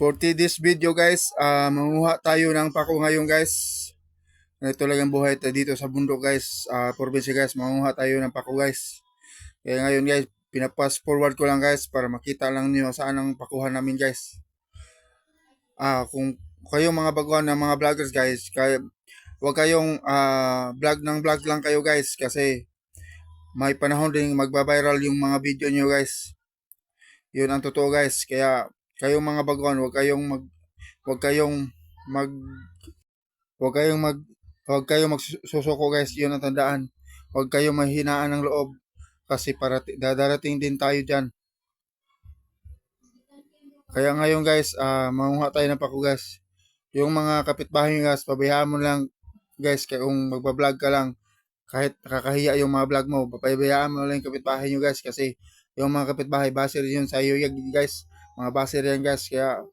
For this video guys, ah manguha tayo ng pako ngayon guys. Ito lang ang buhay dito sa bundok guys. Ah probinsya guys, manguha tayo ng pako guys. Kaya ngayon guys, pinapas forward ko lang guys para makita lang niyo saan ang pakuhan namin guys. Ah kung kayong mga baguhan ng mga vloggers guys, kaya wag kayong ah vlog ng vlog lang kayo guys kasi may panahon ding magba-viral yung mga video niyo guys. Yun ang totoo guys. Kaya kayong mga baguhan, wag kayong mag wag kayong mag wag kayong mag wag kayong magsusuko guys. Yun ang tandaan. Wag kayong mahinaan ng loob kasi para dadarating din tayo diyan. Kaya ngayon guys, ah manguha tayo ng pako guys. Yung mga kapitbahay nyo, guys, pabayaan mo lang guys kung magba-vlog ka lang kahit nakakahiya yung mga vlog mo, papabayaan mo lang yung kapitbahay nyo guys kasi yung mga kapitbahay, baser yun sa iyo guys. Mga baser yan guys. Kaya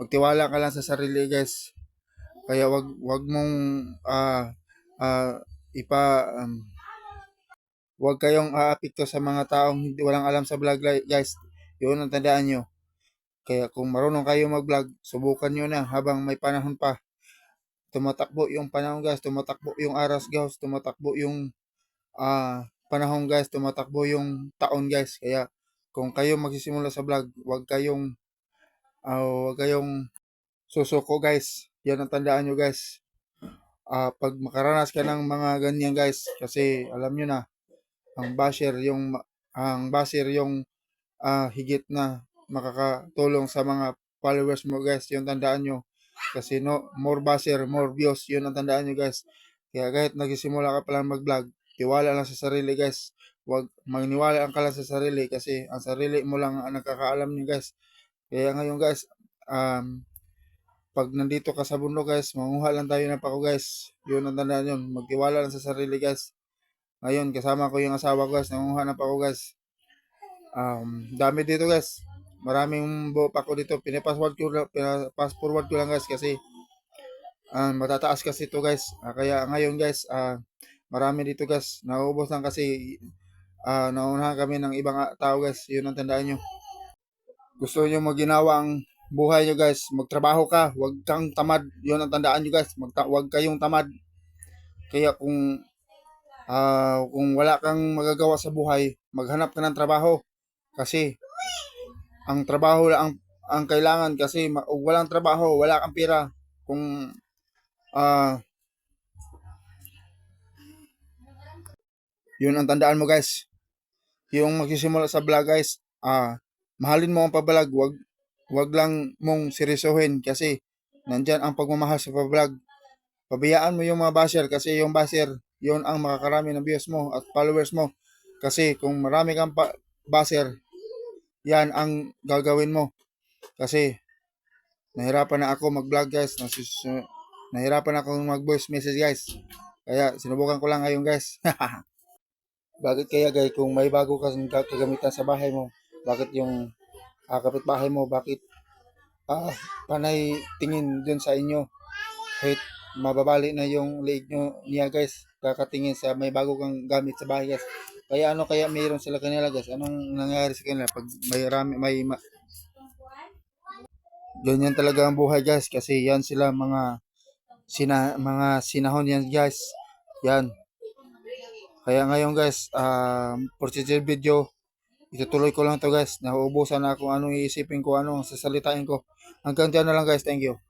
magtiwala ka lang sa sarili guys. Kaya wag wag mong ah ah ipa um, wag kayong aapekto sa mga taong hindi walang alam sa vlog guys. Yun ang tandaan nyo. Kaya kung marunong kayo mag-vlog, subukan nyo na habang may panahon pa. Tumatakbo yung panahon guys, tumatakbo yung aras guys, tumatakbo yung ah panahon guys, tumatakbo yung taon guys. Kaya kung kayo magsisimula sa vlog, wag kayong ah wag kayong susuko guys. Yan ang tandaan nyo guys. Ah pag makaranas ka ng mga ganyan guys, kasi alam nyo na, ang basher yung ang basher yung ah higit na makakatulong sa mga followers mo guys. Yung tandaan nyo. Kasi no, more basher, more views. Yun ang tandaan nyo guys. Kaya kahit nagsisimula ka pa lang mag-vlog, tiwala lang sa sarili guys. Huwag magniwala ka lang sa sarili kasi ang sarili mo lang ang nakakaalam nyo guys. Kaya ngayon guys, um, pag nandito ka sa bundok guys, manguha lang tayo ng pako guys. Yun ang tandaan yun. Magtiwala lang sa sarili guys. Ngayon, kasama ko yung asawa ko guys, nanguha ng pako guys. Um, dami dito guys. Maraming buo pako dito. Pinapassword ko lang, pinapass forward ko lang guys kasi ah, matataas kasi ito guys. Ah, kaya ngayon guys, ah, marami dito guys. Nauubos lang kasi ah, naunahan kami ng ibang ah, tao guys. Yun ang tandaan nyo. Gusto nyo maginawa ang buhay nyo guys. Magtrabaho ka. Huwag kang tamad. Yun ang tandaan nyo guys. Magta- huwag kayong tamad. Kaya kung ah, kung wala kang magagawa sa buhay, maghanap ka ng trabaho. Kasi ang trabaho ang, ang kailangan kasi ma- walang trabaho, wala kang pera. Kung ah yun ang tandaan mo guys. Yung magsisimula sa vlog guys, ah mahalin mo ang pabalag, wag wag lang mong seryosohin kasi nandyan ang pagmamahal sa pablog. Pabayaan mo yung mga basher kasi yung basher, yun ang makakarami ng views mo at followers mo. Kasi kung marami kang pa- basher, yan ang gagawin mo. Kasi nahirapan na ako mag-vlog guys. Nasus- nahirapan ako mag-voice message guys. Kaya sinubukan ko lang ngayon guys. bakit kaya guys kung may bago ka- kagamitan sa bahay mo, bakit yung ah, kapitbahay mo, bakit ah, panay tingin dun sa inyo? Kahit mababali na yung leeg nyo niya guys, kakatingin sa may bago kang gamit sa bahay guys. Kaya ano kaya mayroon sila kanila guys? Anong nangyari sa kanila pag may rami, may ma- Ganyan talaga ang buhay guys kasi yan sila mga sina mga sinahon yan guys. Yan. Kaya ngayon guys, um, for today's video, itutuloy ko lang to guys. Nauubusan na kung anong iisipin ko, anong sasalitain ko. Hanggang dyan na lang guys. Thank you.